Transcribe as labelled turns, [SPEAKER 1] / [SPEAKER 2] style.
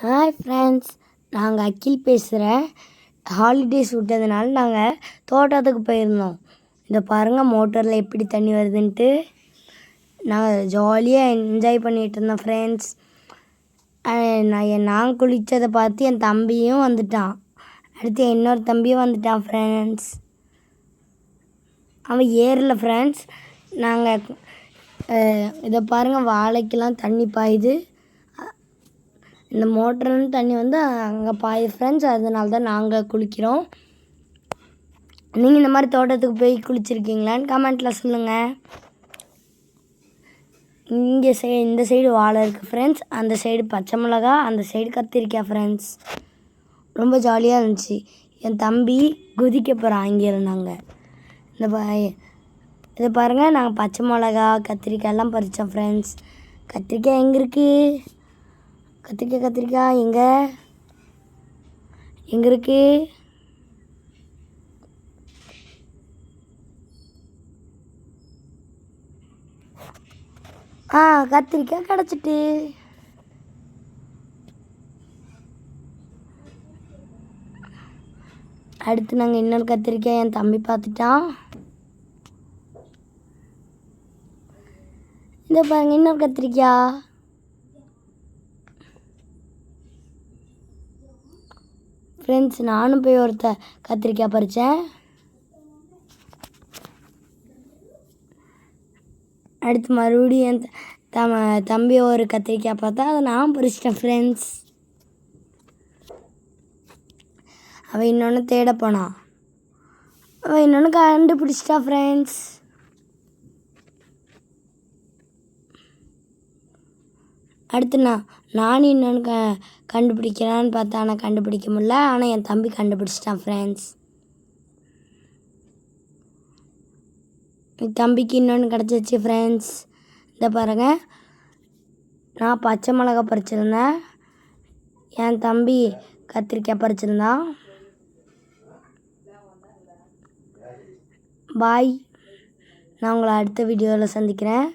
[SPEAKER 1] Hi friends நாங்கள் அக்கில் பேசுகிறேன் holidays விட்டதுனால நாங்கள் தோட்டத்துக்கு போயிருந்தோம். இதை பாருங்கள் மோட்டரில் எப்படி தண்ணி வருதுன்ட்டு. நாங்கள் ஜாலியாக என்ஜாய் பண்ணிகிட்டு இருந்தோம் ஃப்ரெண்ட்ஸ் நான் என் நான் குளித்ததை பார்த்து என் தம்பியும் வந்துட்டான். அடுத்து இன்னொரு தம்பியும் வந்துட்டான் ஃப்ரெண்ட்ஸ் அவன் ஏறல ஃப்ரெண்ட்ஸ் நாங்கள் இதை பாருங்கள் வாழைக்கெல்லாம் தண்ணி பாயுது. இந்த மோட்டர்னு தண்ணி வந்து அங்கே பாயுது ஃப்ரெண்ட்ஸ் அதனால தான் நாங்கள் குளிக்கிறோம். நீங்கள் இந்த மாதிரி தோட்டத்துக்கு போய் குளிச்சிருக்கீங்களான்னு கமெண்ட்டில் சொல்லுங்கள் இங்கே சை இந்த சைடு வாழை இருக்குது ஃப்ரெண்ட்ஸ் அந்த சைடு பச்சை மிளகா அந்த சைடு கத்திரிக்காய் ஃப்ரெண்ட்ஸ் ரொம்ப ஜாலியாக இருந்துச்சு. என் தம்பி குதிக்க போகிறான் அங்கே இருந்தாங்க. இந்த பா இதை பாருங்கள் நாங்கள் பச்சை மிளகா கத்திரிக்காய் எல்லாம் பறித்தோம் ஃப்ரெண்ட்ஸ் கத்திரிக்காய் எங்கே இருக்குது கத்திரிக்காய் கத்திரிக்காய் எங்கே? எங்கே இருக்கு? ஆ கத்திரிக்காய் கிடச்சிட்டு. அடுத்து நாங்கள் இன்னொரு கத்திரிக்காய் என் தம்பி பார்த்துட்டான். இந்த பாருங்க இன்னொரு கத்திரிக்காய். ஃப்ரெண்ட்ஸ் நானும் போய் ஒருத்த கத்திரிக்காய் பறித்தேன் அடுத்து மறுபடியும் என் த- தம தம்பி ஒரு கத்திரிக்காய் பார்த்தா அதை நான் பறிச்சிட்டேன் ஃப்ரெண்ட்ஸ் அவன் இன்னொன்று தேட போனான் அவன் இன்னொன்று கண்டுபிடிச்சிட்டா ஃப்ரெண்ட்ஸ் அடுத்து நான் நானும் இன்னொன்று க கண்டுபிடிக்கலான்னு பார்த்தா ஆனால் கண்டுபிடிக்க முடில ஆனால் என் தம்பி கண்டுபிடிச்சிட்டான் ஃப்ரெண்ட்ஸ் என் தம்பிக்கு இன்னொன்று கிடச்சிச்சு ஃப்ரெண்ட்ஸ் இந்த பாருங்கள் நான் பச்சை மிளகா பறிச்சிருந்தேன். என் தம்பி கத்திரிக்காய் பறிச்சிருந்தான். பாய் நான் உங்களை அடுத்த வீடியோவில் சந்திக்கிறேன்.